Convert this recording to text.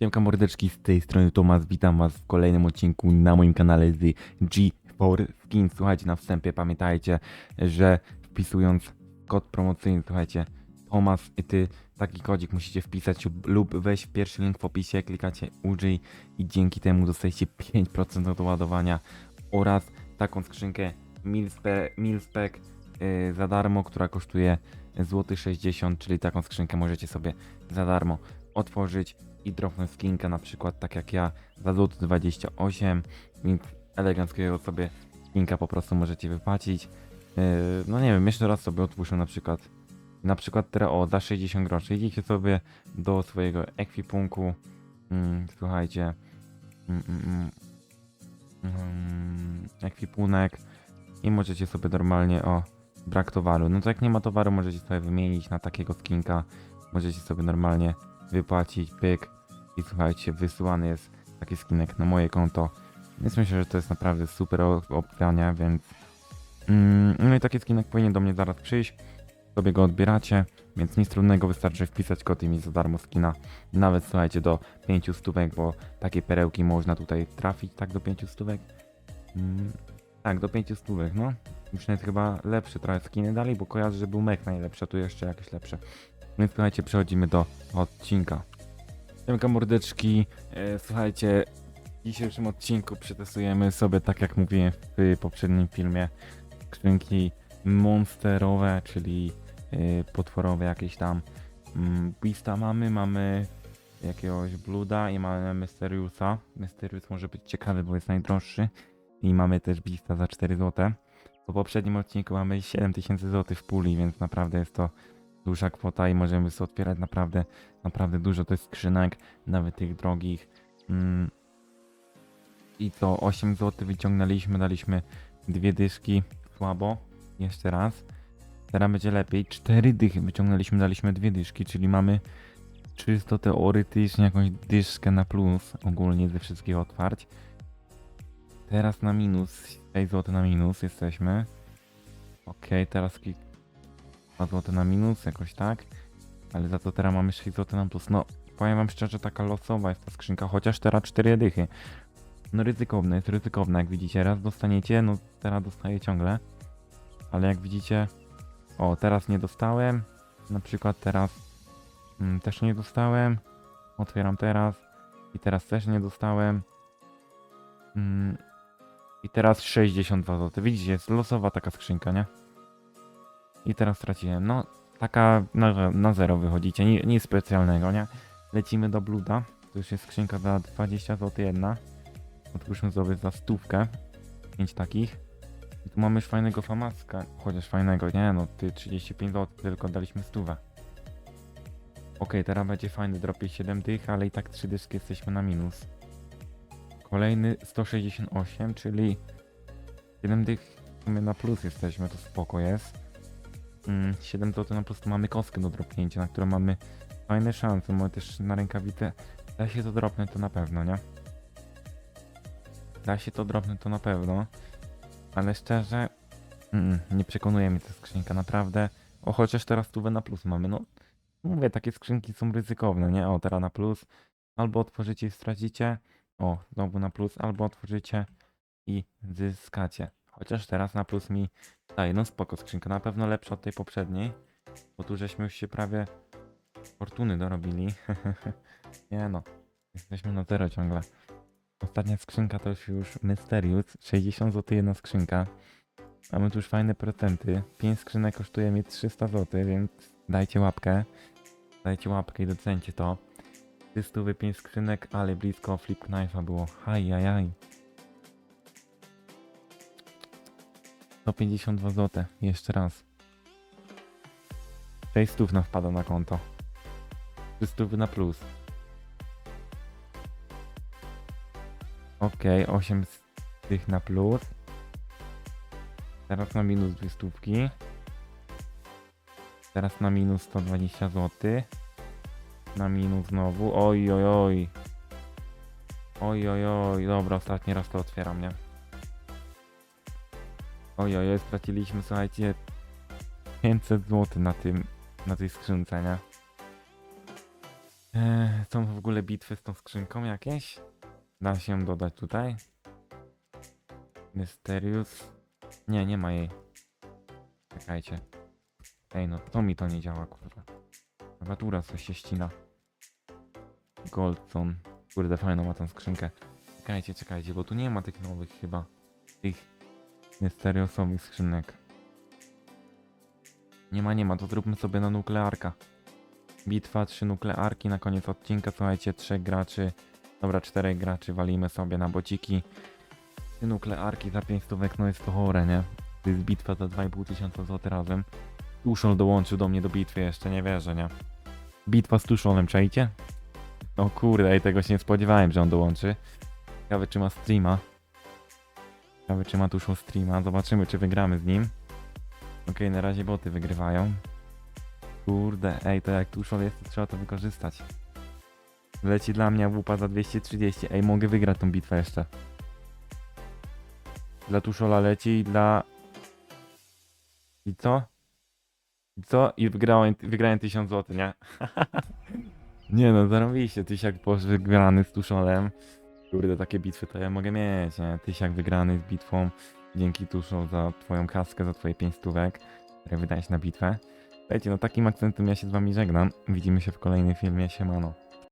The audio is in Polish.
Siemka mordeczki, z tej strony Tomas, witam was w kolejnym odcinku na moim kanale z G4 Skins. Słuchajcie, na wstępie pamiętajcie, że wpisując kod promocyjny, słuchajcie, Tomas, ty taki kodzik musicie wpisać lub- lub wejść w pierwszy link w opisie, klikacie użyj i dzięki temu dostajecie 5% do ładowania oraz taką skrzynkę Milspe, Milspec yy, za darmo, która kosztuje złoty 60, czyli taką skrzynkę możecie sobie za darmo otworzyć i dropnąć skinka na przykład tak jak ja za złoty 28 więc eleganckiego sobie skinka po prostu możecie wypłacić. Yy, no nie wiem, jeszcze raz sobie otwórzę na przykład na przykład teraz o za 60 groszy. Idziecie sobie do swojego ekwipunku. Mm, słuchajcie. Mm, mm, ekwipunek. I możecie sobie normalnie o brak towaru. No to jak nie ma towaru możecie sobie wymienić na takiego skinka. Możecie sobie normalnie wypłacić, pyk i słuchajcie, wysyłany jest taki skinek na moje konto. Więc myślę, że to jest naprawdę super opcja, więc mm, no i taki skinek powinien do mnie zaraz przyjść. Sobie go odbieracie, więc nic trudnego, wystarczy wpisać kod i mieć za darmo skina. Nawet słuchajcie, do 5 stówek, bo takie perełki można tutaj trafić, tak do 5 stówek. Mm, tak, do 5 stówek, no. Już nawet chyba lepsze trochę skiny dali, bo kojarzę, że był mek najlepszy, a tu jeszcze jakieś lepsze. Więc słuchajcie, przechodzimy do odcinka. Siemka mordeczki, e, słuchajcie, w dzisiejszym odcinku przetestujemy sobie, tak jak mówiłem w poprzednim filmie, skrzynki monsterowe, czyli e, potworowe jakieś tam. Mm, Beasta mamy, mamy jakiegoś Bluda i mamy Mysteriusa. Mysterius może być ciekawy, bo jest najdroższy. I mamy też Beasta za 4 zł. Po poprzednim odcinku mamy 7000 zł w puli, więc naprawdę jest to duża kwota i możemy sobie otwierać naprawdę, naprawdę dużo tych skrzynek, nawet tych drogich. Mm. I to 8 zł wyciągnęliśmy, daliśmy dwie dyszki, słabo, jeszcze raz. Teraz będzie lepiej, 4 dychy wyciągnęliśmy, daliśmy dwie dyszki, czyli mamy czysto teoretycznie jakąś dyszkę na plus ogólnie ze wszystkich otwarć. Teraz na minus, 6 zł na minus jesteśmy. Okej, teraz klik 2 zł na minus, jakoś tak. Ale za to teraz mamy 6 zł na plus. No, powiem wam szczerze, taka losowa jest ta skrzynka, chociaż teraz 4 dychy. No ryzykowne, jest ryzykowne, jak widzicie. Raz dostaniecie, no teraz dostaję ciągle. Ale jak widzicie, o, teraz nie dostałem. Na przykład teraz mm, też nie dostałem. Otwieram teraz. I teraz też nie dostałem. Mm, I teraz 62 zł. Widzicie, jest losowa taka skrzynka, nie? I teraz straciłem. No, taka na, na zero wychodzicie. Ni- Nic specjalnego, nie? Lecimy do bluda. To już jest skrzynka za 20 zł jedna. Otwórzmy sobie za stówkę. 5 takich. I tu mamy już fajnego famaska. Chociaż fajnego, nie no, ty 35 zł, tylko daliśmy stówę. Okej, teraz będzie fajny, dropie 7 tych, ale i tak 3 dyszki jesteśmy na minus. Kolejny 168, czyli 7 tych w sumie na plus jesteśmy, to spoko jest. Mm, 7 zł na po prostu mamy kostkę do dropnięcia, na którą mamy fajne szanse. Mamy też na rękawicę. Da się to dropnąć to na pewno, nie? Da się to dropnąć to na pewno. Ale szczerze, mm, nie przekonuje mnie ta skrzynka, naprawdę. O, chociaż teraz stówę na plus mamy, no. Mówię, takie skrzynki są ryzykowne, nie? O, teraz na plus. Albo otworzycie i stracicie. O, znowu na plus. Albo otworzycie i zyskacie. Chociaż teraz na plus mi daje, no spoko skrzynka, na pewno lepsza od tej poprzedniej. Bo tu żeśmy już się prawie fortuny dorobili. nie no, jesteśmy na zero ciągle. Ostatnia skrzynka to już, już Mysterious, 60 zł jedna skrzynka. Mamy tu już fajne procenty. 5 skrzynek kosztuje mi 300 zł, więc dajcie łapkę. Dajcie łapkę i docencie to. 300 5 skrzynek, ale blisko flip knife'a było. Hajajaj. 152 zł. Jeszcze raz. 6 stów nam wpada na konto. 3 stówy na plus. Okej, 8 z tych na plus. Teraz na minus 2 stówki. Teraz na minus 120 zł. Na minus znowu. Oj, oj, oj. Oj, oj, oj. Dobra, ostatni raz to otwieram, nie? Oj, oj, oj, straciliśmy, słuchajcie, 500 zł na tym, na tej skrzynce, nie? Eee, są w ogóle bitwy z tą skrzynką jakieś? Da się ją dodać tutaj? Mysterious. Nie, nie ma jej. Czekajcie. Ej, no to mi to nie działa, kurwa. Klawiatura coś się ścina. Goldstone. Kurde, fajną ma tą skrzynkę. Czekajcie, czekajcie, bo tu nie ma tych nowych chyba. Tych mysteriosowych skrzynek. Nie ma, nie ma, to zróbmy sobie na nuklearka. Bitwa, trzy nuklearki na koniec odcinka, słuchajcie, trzech graczy, dobra, czterech graczy walimy sobie na bociki. Trzy nuklearki za 5 stówek, no jest to chore, nie? To jest bitwa za 2,5 tysiąca złotych razem. Tuszol dołączył do mnie do bitwy, jeszcze nie wierzę, nie? Bitwa z Tuszolem, czajcie? No kurde, ej, tego się nie spodziewałem, że on dołączy. Ciekawe, czy ma streama. Ciekawe, czy ma Tuszol streama, zobaczymy, czy wygramy z nim. Okej, na razie boty wygrywają. Kurde, ej, to jak tuszol jest, to trzeba to wykorzystać. Leci dla mnie łupa za 230. Ej, mogę wygrać tą bitwę jeszcze. Dla tuszola leci i dla... I co? I co? I wygrałem, wygrałem 1000 zł, nie? nie no, zarobiliście. Tysiak posz wygrany z tuszolem. Kurde, takie bitwy to ja mogę mieć, nie? Tysiak wygrany z bitwą. Dzięki tuszol za twoją kaskę, za twoje 5 stówek, które wydałeś na bitwę. Słuchajcie, no takim akcentem ja się z wami żegnam. Widzimy się w kolejnym filmie. Siemano.